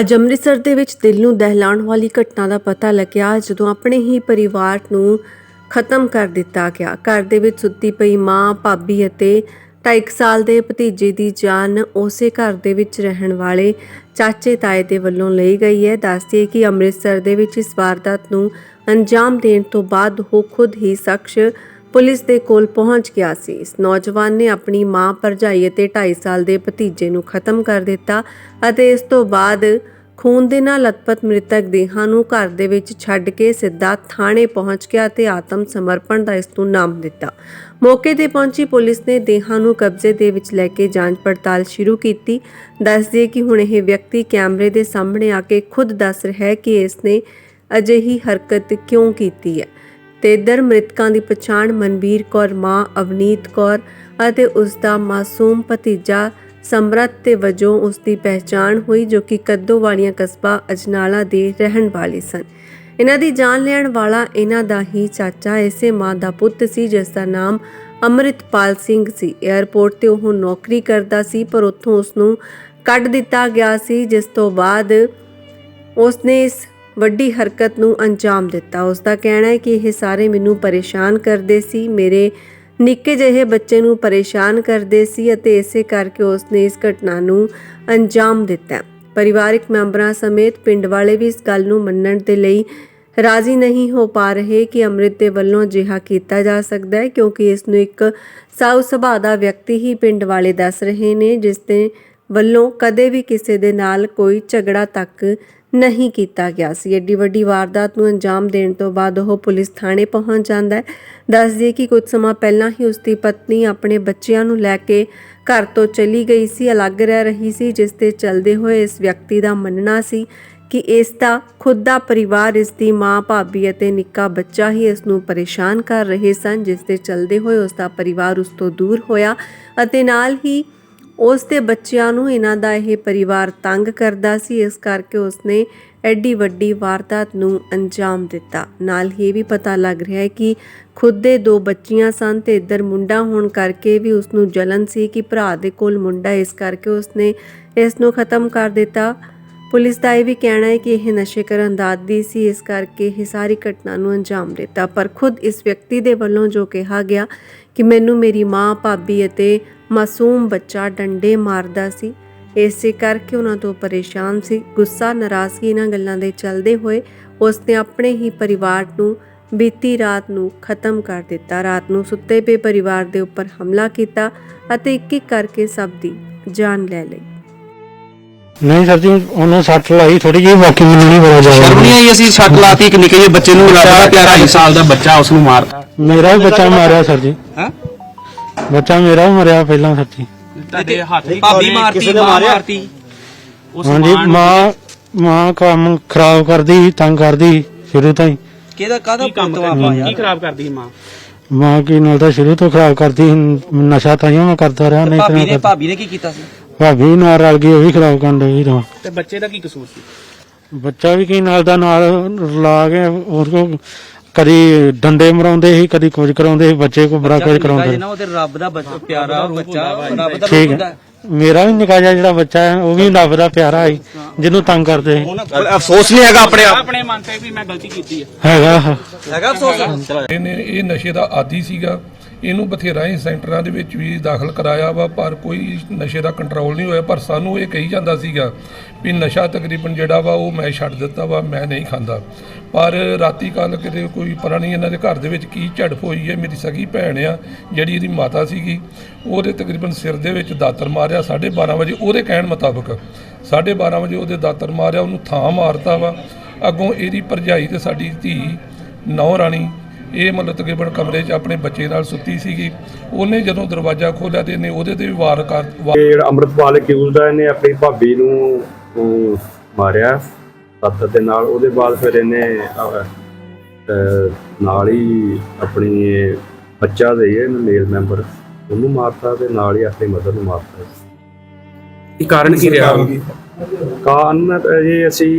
ਅੱਜ ਅੰਮ੍ਰਿਤਸਰ ਦੇ ਵਿੱਚ ਦਿਲ ਨੂੰ ਦਹਿਲਾਉਣ ਵਾਲੀ ਘਟਨਾ ਦਾ ਪਤਾ ਲੱਗਿਆ, ਜਦੋਂ ਆਪਣੇ ਹੀ ਪਰਿਵਾਰ ਨੂੰ ਖਤਮ ਕਰ ਦਿੱਤਾ ਗਿਆ। ਘਰ ਦੇ ਵਿੱਚ ਸੁੱਤੀ ਪਈ ਮਾਂ, ਭਾਬੀ ਅਤੇ 2.5 ਸਾਲ ਦੇ ਭਤੀਜੇ ਦੀ ਜਾਨ ਉਸੇ ਘਰ ਦੇ ਵਿੱਚ ਰਹਿਣ ਵਾਲੇ ਚਾਚੇ ਤਾਏ ਦੇ ਵੱਲੋਂ ਲਈ ਗਈ ਹੈ। ਦੱਸਦੇ ਕਿ ਅੰਮ੍ਰਿਤਸਰ ਦੇ ਵਿੱਚ ਇਸ ਵਾਰਦਾਤ ਨੂੰ ਅੰਜਾਮ ਦੇਣ ਤੋਂ ਬਾਅਦ ਉਹ ਖੁਦ ਹੀ ਸ਼ਖਸ ਪੁਲਿਸ ਦੇ ਕੋਲ ਪਹੁੰਚ ਗਿਆ ਸੀ। ਇਸ ਨੌਜਵਾਨ ਨੇ ਆਪਣੀ ਮਾਂ ਭਰਜਾਈ ਅਤੇ 2.5 ਸਾਲ ਦੇ ਭਤੀਜੇ ਨੂੰ ਖਤਮ ਕਰ ਦਿੱਤਾ ਅਤੇ ਇਸ ਤੋਂ ਬਾਅਦ ਖੂਨ ਦੇ ਨਾਲ ਲਤਪਤ ਮ੍ਰਿਤਕ ਦੇਹਾਂ ਨੂੰ ਘਰ ਦੇ ਵਿੱਚ ਛੱਡ ਕੇ ਸਿੱਧਾ ਥਾਣੇ ਪਹੁੰਚ ਗਿਆ ਤੇ ਆਤਮ ਸਮਰਪਣ ਦਾ ਇਸ ਨੂੰ ਨਾਮ ਦਿੱਤਾ। ਮੌਕੇ ਤੇ ਪਹੁੰਚੀ ਪੁਲਿਸ ਨੇ ਦੇਹਾਂ ਨੂੰ ਕਬਜ਼ੇ ਦੇ ਵਿੱਚ ਲੈ ਕੇ ਜਾਂਚ ਪੜਤਾਲ ਸ਼ੁਰੂ ਕੀਤੀ। ਦੱਸਦੇ ਕਿ ਹੁਣ ਇਹ ਵਿਅਕਤੀ ਕੈਮਰੇ ਦੇ ਸਾਹਮਣੇ ਆ ਕੇ ਖੁਦ ਦੱਸ ਰਿਹਾ ਹੈ ਕਿ ਇਸ ਨੇ ਅਜਿਹੀ ਹਰਕਤ ਕਿਉਂ ਕੀਤੀ ਹੈ। ਤੇ ਦਰ ਮ੍ਰਿਤਕਾਂ ਦੀ ਪਛਾਣ ਮਨਵੀਰ ਕੌਰ, ਮਾਂ ਅਵਨੀਤ ਕੌਰ ਅਤੇ ਉਸ ਦਾ ਮਾਸੂਮ ਭਤੀਜਾ ਸਮਰਤ ਤੇ ਵਜੋਂ ਉਸ ਦੀ ਪਹਿਚਾਣ ਹੋਈ, ਜੋ ਕਿ ਕੱਦੋ ਵਾਲੀਆਂ ਕਸਬਾ ਅਜਨਾਲਾ ਦੇ ਰਹਿਣ ਵਾਲੇ ਸਨ। ਇਹਨਾਂ ਦੀ ਜਾਨ ਲੈਣ ਵਾਲਾ ਇਹਨਾਂ ਦਾ ਹੀ ਚਾਚਾ, ਇਸੇ ਮਾਂ ਦਾ ਪੁੱਤ ਸੀ, ਜਿਸ ਦਾ ਨਾਮ ਅੰਮ੍ਰਿਤਪਾਲ ਸਿੰਘ ਸੀ। 에ਅਰਪੋਰਟ ਤੇ ਉਹ ਨੌਕਰੀ ਕਰਦਾ ਸੀ, ਪਰ ਉੱਥੋਂ ਉਸ ਨੂੰ ਕੱਢ ਦਿੱਤਾ ਗਿਆ ਸੀ, ਜਿਸ ਤੋਂ ਬਾਅਦ ਉਸਨੇ ਇਸ ਵੱਡੀ ਹਰਕਤ ਨੂੰ ਅੰਜਾਮ ਦਿੱਤਾ। ਉਸ ਦਾ ਕਹਿਣਾ ਹੈ ਕਿ ਇਹ ਸਾਰੇ ਮੈਨੂੰ ਪਰੇਸ਼ਾਨ ਕਰਦੇ ਸੀ। ਮੇਰੇ ਨਿੱਕੇ ਜਿਹੇ ਬੱਚੇ ਨੂੰ ਪਰੇਸ਼ਾਨ ਕਰਦੇ ਸੀ ਅਤੇ ਇਸੇ ਕਰਕੇ ਉਸਨੇ ਇਸ ਘਟਨਾ ਨੂੰ ਅੰਜਾਮ ਦਿੱਤਾ। ਪਰਿਵਾਰਕ ਮੈਂਬਰਾਂ ਸਮੇਤ ਪਿੰਡ ਵਾਲੇ ਵੀ ਇਸ ਗੱਲ ਨੂੰ ਮੰਨਣ ਦੇ ਲਈ ਰਾਜ਼ੀ ਨਹੀਂ ਹੋ ਪਾ ਰਹੇ ਕਿ ਅੰਮ੍ਰਿਤ ਦੇ ਵੱਲੋਂ ਅਜਿਹਾ ਕੀਤਾ ਜਾ ਸਕਦਾ ਹੈ, ਕਿਉਂਕਿ ਇਸ ਨੂੰ ਇੱਕ ਸਾਊ ਸੁਭਾਅ ਦਾ ਵਿਅਕਤੀ ਹੀ ਪਿੰਡ ਵਾਲੇ ਦੱਸ ਰਹੇ ਨੇ, ਜਿਸ ਦੇ ਵੱਲੋਂ ਕਦੇ ਵੀ ਕਿਸੇ ਦੇ ਨਾਲ ਕੋਈ ਝਗੜਾ ਤੱਕ ਨਹੀਂ ਕੀਤਾ ਗਿਆ ਸੀ। ਏਡੀ ਵੱਡੀ ਵਾਰਦਾਤ ਨੂੰ ਅੰਜਾਮ ਦੇਣ ਤੋਂ ਬਾਅਦ ਉਹ ਪੁਲਿਸ ਥਾਣੇ ਪਹੁੰਚ ਜਾਂਦਾ ਹੈ। ਦੱਸ ਦਈਏ ਕਿ ਕੁਝ ਸਮਾਂ ਪਹਿਲਾਂ ਹੀ ਉਸ ਦੀ ਪਤਨੀ ਆਪਣੇ ਬੱਚਿਆਂ ਨੂੰ ਲੈ ਕੇ ਘਰ ਤੋਂ ਚਲੀ ਗਈ ਸੀ, ਅਲੱਗ ਰਹਿ ਰਹੀ ਸੀ, ਜਿਸ ਤੇ ਚਲਦੇ ਹੋਏ ਇਸ ਵਿਅਕਤੀ ਦਾ ਮੰਨਣਾ ਸੀ ਕਿ ਇਸ ਦਾ ਖੁਦ ਦਾ ਪਰਿਵਾਰ, ਇਸ ਦੀ ਮਾਂ, ਭਾਬੀ ਅਤੇ ਨਿੱਕਾ ਬੱਚਾ ਹੀ ਇਸ ਨੂੰ ਪਰੇਸ਼ਾਨ ਕਰ ਰਹੇ ਸਨ, ਜਿਸ ਦੇ ਚਲਦੇ ਹੋਏ ਉਸ ਦਾ ਪਰਿਵਾਰ ਉਸ ਤੋਂ ਦੂਰ ਹੋਇਆ ਅਤੇ ਨਾਲ ਹੀ ਉਸ ਦੇ ਬੱਚਿਆਂ ਨੂੰ ਇਹਨਾਂ ਦਾ ਇਹ ਪਰਿਵਾਰ ਤੰਗ ਕਰਦਾ ਸੀ, ਇਸ ਕਰਕੇ ਉਸਨੇ ਐਡੀ ਵੱਡੀ ਵਾਰਦਾਤ ਨੂੰ ਅੰਜਾਮ ਦਿੱਤਾ। ਨਾਲ ਹੀ ਇਹ ਵੀ ਪਤਾ ਲੱਗ ਰਿਹਾ ਹੈ ਕਿ ਖੁਦ ਦੇ ਦੋ ਬੱਚੀਆਂ ਸਨ ਤੇ ਇੱਧਰ ਮੁੰਡਾ ਹੋਣ ਕਰਕੇ ਵੀ ਉਸ ਨੂੰ ਜਲਨ ਸੀ ਕਿ ਭਰਾ ਦੇ ਕੋਲ ਮੁੰਡਾ, ਇਸ ਕਰਕੇ ਉਸਨੇ ਇਸ ਨੂੰ ਖਤਮ ਕਰ ਦਿੱਤਾ। ਪੁਲਿਸ ਦਾ ਇਹ ਵੀ ਕਹਿਣਾ ਹੈ ਕਿ ਇਹ ਨਸ਼ੇ ਕਰਨ ਦਾ ਆਦੀ ਸੀ, ਇਸ ਕਰਕੇ ਇਹ ਸਾਰੀ ਘਟਨਾ ਨੂੰ ਅੰਜਾਮ ਦਿੱਤਾ। ਪਰ ਖੁਦ ਇਸ ਵਿਅਕਤੀ ਦੇ ਵੱਲੋਂ ਜੋ ਕਿਹਾ ਗਿਆ ਕਿ ਮੈਨੂੰ ਮੇਰੀ ਮਾਂ, ਭਾਬੀ ਅਤੇ ਮਾਸੂਮ ਬੱਚਾ ਡੰਡੇ ਮਾਰਦਾ ਸੀ। ਇਸੇ ਕਰਕੇ ਉਹਨਾਂ ਤੋਂ ਪਰੇਸ਼ਾਨ ਸੀ। ਗੁੱਸਾ ਨਾਰਾਜ਼ਗੀ ਇਹਨਾਂ ਗੱਲਾਂ ਦੇ ਚੱਲਦੇ ਹੋਏ ਉਸਨੇ ਆਪਣੇ ਹੀ ਪਰਿਵਾਰ ਨੂੰ ਬੀਤੀ ਰਾਤ ਨੂੰ ਖਤਮ ਕਰ ਦਿੱਤਾ। ਰਾਤ ਨੂੰ ਸੁੱਤੇ ਪਏ ਪਰਿਵਾਰ ਦੇ ਉੱਪਰ ਹਮਲਾ ਕੀਤਾ ਅਤੇ ਇੱਕ ਇੱਕ ਕਰਕੇ ਸਭ ਦੀ ਜਾਨ ਲੈ ਲਈ। ਨਹੀਂ ਸਰ ਜੀ ਉਹਨੂੰ ਸੱਟ ਲਾਈ ਥੋੜੀ ਜਿਹੀ ਬਾਕੀ ਮੈਨੂੰ ਨਹੀਂ ਪਤਾ ਸ਼ਰਮ ਨਹੀਂ ਆਈ ਅਸੀਂ ਸੱਟ ਲਾਤੀ ਇੱਕ ਨਿੱਕੇ ਜਿਹੇ ਬੱਚੇ ਨੂੰ ਰੱਬ ਦਾ ਪਿਆਰਾ 2 ਸਾਲ ਦਾ ਬੱਚਾ ਉਸ ਨੂੰ ਮਾਰਤਾ ਮੇਰਾ ਵੀ ਬੱਚਾ ਮਾਰਿਆ ਸਰ ਜੀ। ਹਾਂ? ਬੱਚਾ ਮੇਰਾ ਵੀ ਮਰਿਆ ਪਹਿਲਾਂ ਜੀ ਤੁਹਾਡੇ ਹੱਥ ਭਾਬੀ ਮਾਰਤੀ ਮਾਂ ਮਾਰਤੀ। ਉਸ ਹਾਂਜੀ ਮਾਂ ਮਾਂ ਕੰਮ ਖਰਾਬ ਕਰਦੀ ਤੰਗ ਕਰਦੀ ਸ਼ੁਰੂ ਤੋਂ ਹੀ। ਕਿਹਦਾ ਕਾਹਦਾ ਕੰਮ ਪੁੱਤ ਵਾਪਾ ਕੀ ਯਾਰ ਖਰਾਬ ਕਰਦੀ ਸੀ ਮਾਂ? ਮਾਂ ਕੀ ਨਾਲ ਤਾਂ ਸ਼ੁਰੂ ਤੋਂ ਖਰਾਬ ਕਰਦੀ ਸੀ। ਨਸ਼ਾ ਤਾਂ ਹੀ ਮੈਂ ਕਰਦਾ ਰਿਹਾ ਨਹੀਂ ਤਾਂ ਭਾਬੀ ਮੈਂ ਨੇ ਕਰਦਾ। ਭਾਬੀ ਨੇ ਕੀ ਕੀਤਾ ਸੀ? ਭਾਬੀ ਨਾਲ ਰਲ ਗਈ ਉਹ ਵੀ ਖਰਾਬ ਕਰਨ ਲੱਗੀ ਤਾਂ ਤੇ ਬੱਚੇ ਦਾ ਕੀ ਕਸੂਰ ਸੀ? ਬੱਚਾ ਵੀ ਕੀ ਨਾਲ ਦਾ ਨਾਲ ਲਾ ਕੇ ਉਹ ਕੋ ਕਦੀ ਡੰਡੇ ਮਰਾਉਂਦੇ ਸੀ ਕਦੀ ਕੁਝ ਕਰਾਉਂਦੇ ਸੀ ਬੱਚੇ ਕੋ ਬੜਾ ਕੁਝ ਕਰਾਉਂਦੇ ਨਾ ਉਹਦੇ ਰੱਬ ਦਾ ਬੱਚਾ ਪਿਆਰਾ ਬੱਚਾ ਰੱਬ ਦਾ ਠੀਕ ਹੈ। ਮੇਰਾ ਵੀ ਨਿੱਕਾ ਜਿਹਾ ਜਿਹੜਾ ਬੱਚਾ ਹੈ ਉਹ ਵੀ ਰੱਬ ਦਾ ਪਿਆਰਾ ਹੈ ਜਿਹਨੂੰ ਤੰਗ ਕਰਦੇ ਸੀ। ਅਫਸੋਸ ਨਹੀਂ ਹੈਗਾ ਆਪਣੇ ਆਪ? ਆਪਣੇ ਮਨ ਤੇ ਵੀ ਮੈਂ ਗਲਤੀ ਕੀਤੀ ਹੈ। ਹੈਗਾ। ਹੈਗਾ ਅਫਸੋਸ? ਇਹ ਨਸ਼ੇ ਦਾ ਆਦੀ ਸੀਗਾ। ਇਹਨੂੰ ਬਥੇਰਾ ਹੀ ਸੈਂਟਰਾਂ ਦੇ ਵਿੱਚ ਵੀ ਦਾਖਲ ਕਰਾਇਆ ਵਾ, ਪਰ ਕੋਈ ਨਸ਼ੇ ਦਾ ਕੰਟਰੋਲ ਨਹੀਂ ਹੋਇਆ। ਪਰ ਸਾਨੂੰ ਇਹ ਕਹੀ ਜਾਂਦਾ ਸੀਗਾ ਵੀ ਨਸ਼ਾ ਤਕਰੀਬਨ ਜਿਹੜਾ ਵਾ, ਉਹ ਮੈਂ ਛੱਡ ਦਿੱਤਾ ਵਾ, ਮੈਂ ਨਹੀਂ ਖਾਂਦਾ। ਪਰ ਰਾਤੀ ਕੱਲ ਕਿਤੇ ਕੋਈ ਪਤਾ ਨਹੀਂ ਇਹਨਾਂ ਦੇ ਘਰ ਦੇ ਵਿੱਚ ਕੀ ਝੜਪ ਹੋਈ ਹੈ, ਮੇਰੀ ਸਗੀ ਭੈਣ ਆ, ਜਿਹੜੀ ਇਹਦੀ ਮਾਤਾ ਸੀਗੀ, ਉਹਦੇ ਤਕਰੀਬਨ ਸਿਰ ਦੇ ਵਿੱਚ ਦਾਤਰ ਮਾਰਿਆ 12:30 ਵਜੇ, ਉਹਦੇ ਕਹਿਣ ਮੁਤਾਬਕ 12:30 ਵਜੇ ਉਹਦੇ ਦਾਤਰ ਮਾਰਿਆ, ਉਹਨੂੰ ਥਾਂ ਮਾਰਤਾ ਵਾ। ਅੱਗੋਂ ਇਹਦੀ ਭਰਜਾਈ ਤੇ ਸਾਡੀ ਧੀ ਨੌ ਰਾਣੀ ਇਹ ਮਤਲਬ ਤਕਰੀਬਨ ਕਮਰੇ 'ਚ ਆਪਣੇ ਬੱਚੇ ਨਾਲ ਸੁੱਤੀ ਸੀਗੀ। ਉਹਨੇ ਜਦੋਂ ਦਰਵਾਜ਼ਾ ਖੋਲ੍ਹਿਆ ਤੇ ਇਹਨੇ ਉਹਦੇ ਤੇ ਵੀ ਵਾਰ ਕਰ ਵਾ- ਇਹ ਜਿਹੜਾ ਅੰਮ੍ਰਿਤਪਾਲ ਅਕਿਊਜ਼ਡ ਆ ਇਹਨੇ ਆਪਣੀ ਭਾਬੀ ਨੂੰ ਅਮ, ਮਾਰਿਆ ਸੱਤ ਦੇ ਨਾਲ। ਉਹਦੇ ਬਾਅਦ ਫਿਰ ਇਹਨੇ ਅਹ, ਅਹ, ਨਾਲ ਹੀ ਆਪਣੀ ਇਹ ਬੱਚਾ ਦੇ ਇਹ ਮੇਲ ਮੈਂਬਰ ਉਹਨੂੰ ਮਾਰਤਾ ਤੇ ਨਾਲ ਹੀ ਆਪਣੀ ਮਦਰ ਨੂੰ ਮਾਰਤਾ। ਇਹ ਕਾਰਨ ਕੀ ਰਿਹਾ? ਕਾਰਨ ਇਹ ਅਸੀਂ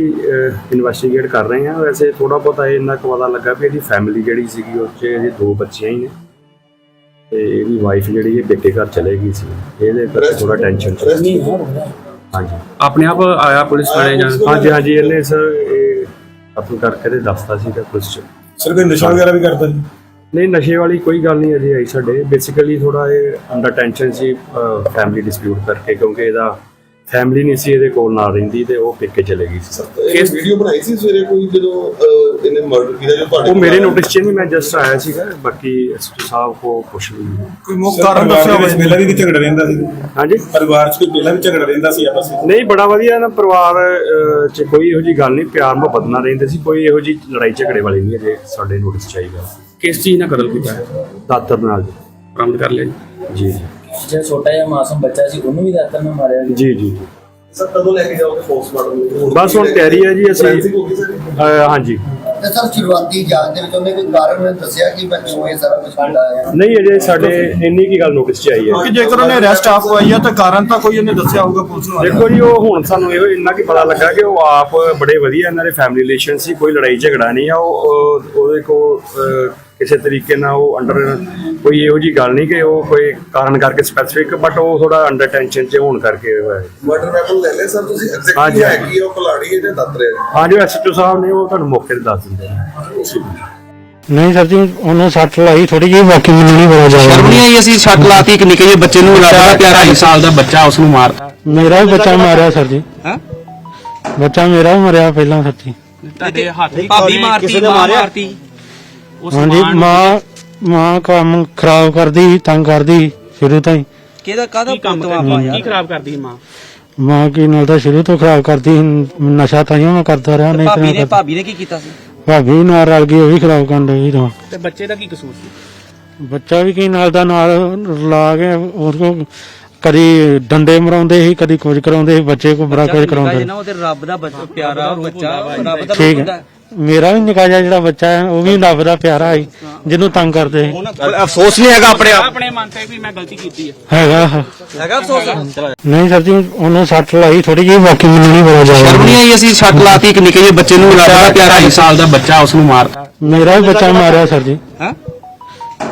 ਇਨਵੈਸਟੀਗੇਟ ਕਰ ਰਹੇ ਹਾਂ। ਵੈਸੇ ਥੋੜਾ ਬਹੁਤਾ ਇਹ ਇੰਨਾ ਕੁ ਪਤਾ ਲੱਗਾ ਵੀ ਇਹਦੀ ਫੈਮਿਲੀ ਜਿਹੜੀ ਸੀਗੀ ਉਹ 'ਚ ਇਹਦੇ ਦੋ ਬੱਚੀਆਂ ਹੀ ਨੇ। ਤੇ ਇਹਦੀ ਵਾਈਫ ਜਿਹੜੀ ਇਹ ਪੇਕੇ ਘਰ ਚਲੇ ਗਈ ਸੀ। ਇਹਦੇ ਕਰਕੇ ਥੋੜਾ ਟੈਨਸ਼ਨ ਚ ਹਾਂਜੀ। ਆਪਣੇ ਆਪ ਆਇਆ ਪੁਲਿਸ ਥਾਣੇ ਜਾਂ ਹਾਂਜੀ ਹਾਂਜੀ ਇਹਨੇ ਸਰ ਇਹ ਕਤਲ ਕਰਕੇ ਤੇ ਦੱਸਤਾ ਸੀਗਾ ਪੁਲਿਸ ਚ। ਸਰ ਕੋਈ ਨਸ਼ਾ ਵਗੈਰਾ ਵੀ ਕਰਦਾ ਜੀ ਨਹੀਂ ਨਸ਼ੇ ਵਾਲੀ ਕੋਈ ਗੱਲ ਨਹੀਂ ਅਜੇ ਆਈ ਸਾਡੇ। ਬੇਸਿਕਲੀ ਥੋੜਾ ਇਹ ਅੰਡਰ ਟੈਨਸ਼ਨ ਸੀ ਫੈਮਿਲੀ ਡਿਸਪਿਊਟ ਕਰਕੇ ਕਿਉਂਕਿ ਇਹਦਾ ਫੈਮਿਲੀ ਨਹੀਂ ਸੀ ਇਹਦੇ ਕੋਲ ਨਾਲ ਰਹਿੰਦੀ ਤੇ ਉਹ ਪੇਕੇ ਚਲੇ ਗਈ ਸੀ ਇਹ ਵੀਡੀਓ ਬਣਾਈ ਸੀ ਸਵੇਰੇ ਕੋਈ ਜਦੋਂ ਇਹਨੇ ਮਰਡਰ ਕੀਤਾ ਜੋ ਤੁਹਾਡੇ ਉਹ ਮੇਰੇ ਨੋਟਿਸ 'ਚ ਨਹੀਂ ਮੈਂ ਜਸਟ ਆਇਆ ਸੀਗਾ ਬਾਕੀ ਐਸਪੀ ਸਾਹਿਬ ਕੋ ਕੁਛ ਨਹੀਂ। ਕੋਈ ਮੁੱਖ ਕਾਰਨ ਦੱਸਿਆ ਹੋਵੇ। ਪਹਿਲਾਂ ਵੀ ਝਗੜਾ ਰਹਿੰਦਾ ਸੀ? ਹਾਂਜੀ? ਪਰਿਵਾਰ 'ਚ ਕੋਈ ਪਹਿਲਾਂ ਵੀ ਝਗੜਾ ਰਹਿੰਦਾ ਸੀ ਆਪਸ ਵਿੱਚ? ਨਹੀਂ ਬੜਾ ਵਧੀਆ ਨਾ ਪਰਿਵਾਰ 'ਚ ਕੋਈ ਇਹੋ ਜੀ ਗੱਲ ਨਹੀਂ ਪਿਆਰ ਮੁਹੱਬਤ ਨਾਲ ਰਹਿੰਦੇ ਸੀ ਕੋਈ ਇਹੋ ਜੀ ਲੜਾਈ ਝਗੜੇ ਵਾਲੀ ਨਹੀਂ ਅਜੇ ਸਾਡੇ ਨੋਟਿਸ 'ਚ ਆਈ ਗੱਲ। ਕਿਸ ਚੀਜ਼ ਨਾਲ ਕਤਲ ਕੀਤਾ? ਹੈ ਦਾਤਰ ਨਾਲ। ਬਰਾਮਦ ਕਰ ਲਿਆ ਜੀ? ਜੀ ਜੀ। ਜਿਹੜਾ ਛੋਟਾ ਜਿਹਾ ਮਾਸੂਮ ਬੱਚਾ ਸੀ ਉਹਨੂੰ ਵੀ ਦਾਤਰ ਨਾਲ ਮਾਰਿਆ ਗਿਆ। ਜੀ ਜੀ। ਜੀ ਸਰ ਕਦੋਂ ਲੈ ਕੇ ਜਾਓਗੇ ਪੋਸਟਮਾਰਟਮ ਬਸ ਹੁਣ ਤਿਆਰੀ ਹੈ ਜੀ ਅਸੀਂ ਹੋ ਗਈ ਸਰ? ਅਹ, ਹਾਂਜੀ। ਤੇ ਸਰ ਸ਼ੁਰੂਆਤੀ ਜਾਂਚ ਦੇ ਵਿੱਚ ਉਹਨੇ ਕੋਈ ਕਾਰਨ ਦੱਸਿਆ ਕਿ ਮੈਂ ਕਿਉਂ ਇਹ ਸਾਰਾ ਕੁਝ ਕੀਤਾ ਹੈ? ਨਹੀਂ ਅਜੇ ਸਾਡੇ ਇੰਨੀ ਕੀ ਗੱਲ ਨੋਟਿਸ 'ਚ ਆਈ ਹੈ। ਕਿ ਜੇਕਰ ਉਹਨੇ ਅਰੈਸਟ ਆਪ ਹੋਈ ਆ ਤਾਂ ਕਾਰਨ ਤਾਂ ਕੋਈ ਉਹਨੇ ਦੱਸਿਆ ਹੋਊਗਾ ਪੁਲਿਸ ਨੂੰ। ਦੇਖੋ ਜੀ ਉਹ ਹੁਣ ਸਾਨੂੰ ਇਹੋ ਇੰਨਾ ਕੀ ਪਤਾ ਲੱਗਾ ਕਿ ਉਹ ਆਪ ਬੜੇ ਵਧੀਆ ਇਹਨਾਂ ਦੇ ਫੈਮਿਲੀ ਰਿਲੇਸ਼ਨ ਸੀ ਕੋਈ ਲੜਾਈ ਝਗੜਾ ਨਹੀਂ ਆ ਉਹ ਉਹ- ਉਹਦੇ ਕੋ ਕਿਸੇ ਤਰੀਕੇ ਨਾਲ ਉਹ ਅੰਡਰ ਕੋਈ ਇਹੋ ਜੀ ਗੱਲ ਨਹੀਂ ਕਿ ਉਹ ਕੋਈ ਕਾਰਨ ਕਰਕੇ ਸਪੈਸੀਫਿਕ ਬਟ ਉਹ ਥੋੜਾ ਅੰਡਰ ਟੈਨਸ਼ਨ 'ਚ ਹੋਣ ਕਰਕੇ ਹੋਇਆ ਹੈ। ਮਰਡਰ ਵੈਪਨ ਲੈ ਲੈ ਸਰ ਤੁਸੀਂ? ਹਾਂਜੀ। ਐਗਜ਼ੈਕਟਲੀ ਹੈ ਕੀ ਉਹ ਕਲਾੜੀ ਹੈ ਜਾਂ ਦਾਤਰ ਹੈ? ਹਾਂ ਜੋ ਐਸਐਚਓ ਸਾਹਿਬ ਨੇ ਉਹ ਤੁਹਾਨੂੰ ਮੌਕੇ ਤੇ ਦੱਸ ਦਿੰਦੇ ਨੇ। ਨਹੀਂ ਸਰ ਜੀ ਉਹਨੂੰ ਸੱਟ ਲਾਈ ਥੋੜੀ ਜਿਹੀ ਬਾਕੀ ਮੈਨੂੰ ਨਹੀਂ ਪਤਾ ਸ਼ਰਮ ਜਾਇਆ ਨਹੀਂ ਆਈ ਅਸੀਂ ਛੱਟ ਲਾਤੀ ਇੱਕ ਨਿੱਕੇ ਜਿਹੇ ਬੱਚੇ ਨੂੰ ਰੱਬ ਦਾ ਪਿਆਰਾ 2 ਸਾਲ ਦਾ ਬੱਚਾ ਉਸ ਨੂੰ ਮਾਰ ਮੇਰਾ ਵੀ ਬੱਚਾ ਮਾਰਿਆ ਸਰ ਜੀ। ਹਾਂ? ਬੱਚਾ ਮੇਰਾ ਵੀ ਮਰਿਆ ਪਹਿਲਾਂ ਸੱਚੀ ਤੁਹਾਡੇ ਹੱਥ ਭਾਬੀ ਮਾਰਤੀ ਮਾਂ ਮਾਰਤੀ ਹਾਂਜੀ ਮਾਂ ਮਾਂ ਕੰਮ ਖਰਾਬ ਕਰਦੀ ਤੰਗ ਕਰਦੀ ਸ਼ੁਰੂ ਤੋਂ ਹੀ। ਕਿਹਦਾ ਕਾਹਦਾ ਪੁੱਤਵਾ ਪਾ ਯਾਰ ਖਰਾਬ ਕਰਦੀ ਮਾਂ? ਮਾਂ ਕੀ ਨਾਲ ਤਾਂ ਸ਼ੁਰੂ ਤੋਂ ਖਰਾਬ ਕਰਦੀ ਸੀ। ਨਸ਼ਾ ਤਾਂ ਹੀ ਮੈਂ ਕਰਦਾ ਰਿਹਾ ਨਹੀਂ ਭਾਬੀ ਤਾਂ ਨੇ ਭਾਬੀ ਨੇ ਕੀ ਕੀਤਾ ਸੀ? ਭਾਬੀ ਵੀ ਨਾਲ ਰਲ ਗਈ ਉਹ ਵੀ ਖਰਾਬ ਕਰਨ ਲੱਗੀ ਤਾਂ। ਤੇ ਬੱਚੇ ਦਾ ਕੀ ਕਸੂਰ ਸੀ? ਬੱਚਾ ਵੀ ਕੀ ਨਾਲ ਦਾ ਨਾਲ ਲਾ ਕੇ ਉਹ ਕੋ ਕਦੀ ਡੰਡੇ ਮਰਾਉਂਦੇ ਸੀ ਕਦੀ ਕੁਝ ਕਰਾਉਂਦੇ ਸੀ ਬੱਚੇ ਕੋ ਬੜਾ ਕੁਝ ਕਰਾਉਂਦੇ ਜੇ ਨਾ ਉਹਦੇ ਰੱਬ ਦਾ ਬੱਚਾ ਪਿਆਰਾ ਬੱਚਾ ਰੱਬ ਦਾ ਠੀਕ ਹੈ। ਮੇਰਾ ਵੀ ਨਿੱਕਾ ਜਿਹਾ ਜਿਹੜਾ ਬੱਚਾ ਹੈ ਉਹ ਵੀ ਰੱਬ ਦਾ ਪਿਆਰਾ ਹੈ ਜਿਹਨੂੰ ਤੰਗ ਕਰਦੇ ਸੀ। ਅਫਸੋਸ ਨਹੀਂ ਹੈਗਾ ਆਪਣੇ ਆਪ? ਆਪਣੇ ਮਨ ਤੇ ਵੀ ਮੈਂ ਗਲਤੀ ਕੀਤੀ ਹੈ। ਹੈਗਾ। ਹੈਗਾ ਅਫਸੋਸ? ਨਹੀਂ ਸਰ ਜੀ ਉਹਨੂੰ ਸੱਟ ਲਾਈ ਥੋੜੀ ਜਿਹੀ ਬਾਕੀ ਮੈਨੂੰ ਨਹੀਂ ਪਤਾ ਸ਼ਰਮ ਨਹੀਂ ਆਈ ਅਸੀਂ ਛੱਟ ਲਾਤੀ ਇੱਕ ਨਿੱਕੇ ਜਿਹੇ ਬੱਚੇ ਨੂੰ ਰੱਬ ਦਾ ਪਿਆਰਾ 2 ਸਾਲ ਦਾ ਬੱਚਾ ਉਸ ਨੂੰ ਮਾਰ ਮੇਰਾ ਵੀ ਬੱਚਾ ਮਾਰਿਆ ਸਰ ਜੀ। ਹਾਂ?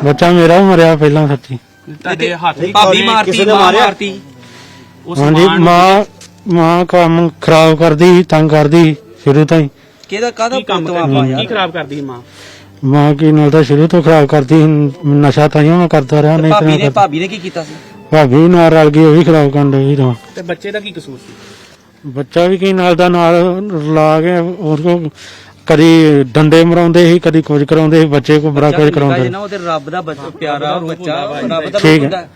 ਬੱਚਾ ਮੇਰਾ ਵੀ ਮਰਿਆ ਪਹਿਲਾਂ ਸੱਚੀ ਤੁਹਾਡੇ ਹੱਥ ਭਾਬੀ ਮਾਰਤੀ ਮਾਂ ਮਾਰਤੀ। ਹਾਂਜੀ ਮਾਂ ਮਾਂ ਕੰਮ ਖਰਾਬ ਕਰਦੀ ਤੰਗ ਕਰਦੀ ਸ਼ੁਰੂ ਤੋਂ ਹੀ। ਕਿਹਦਾ ਕਾਹਦਾ ਪੁੱਤਵਾ ਪਾ ਯਾਰ? ਖਰਾਬ ਕਰਦੀ ਮਾਂ? ਮਾਂ ਕੀ ਨਾਲ ਤਾਂ ਸ਼ੁਰੂ ਤੋਂ ਖਰਾਬ ਕਰਦੀ ਸੀ। ਨਸ਼ਾ ਤਾਂ ਹੀ ਮੈਂ ਕਰਦਾ ਰਿਹਾ ਨਹੀਂ ਤਾਂ ਭਾਬੀ ਨੇ ਕਰਦਾ। ਭਾਬੀ ਨੇ ਕੀ ਕੀਤਾ ਸੀ? ਭਾਬੀ ਵੀ ਨਾਲ ਰਲ ਗਈ ਉਹ ਵੀ ਖਰਾਬ ਕਰਨ ਲੱਗੀ ਤਾਂ। ਤੇ ਬੱਚੇ ਦਾ ਕੀ ਕਸੂਰ ਸੀ? ਬੱਚਾ ਵੀ ਕੀ ਨਾਲ ਦਾ ਨਾਲ ਲਾ ਕੇ ਉਹ ਕੋ ਕਦੀ ਡੰਡੇ ਮਰਾਉਂਦੇ ਸੀ ਕਦੀ ਕੁਝ ਕਰਾਉਂਦੇ ਸੀ ਬੱਚੇ ਕੋ ਬੜਾ ਕੁਝ ਜੇ ਕਰਾਉਂਦੇ ਨਾ ਉਹਦੇ ਰੱਬ ਦਾ ਬੱਚਾ ਪਿਆਰਾ ਬੱਚਾ ਰੱਬ ਦਾ ਠੀਕ ਹੈ।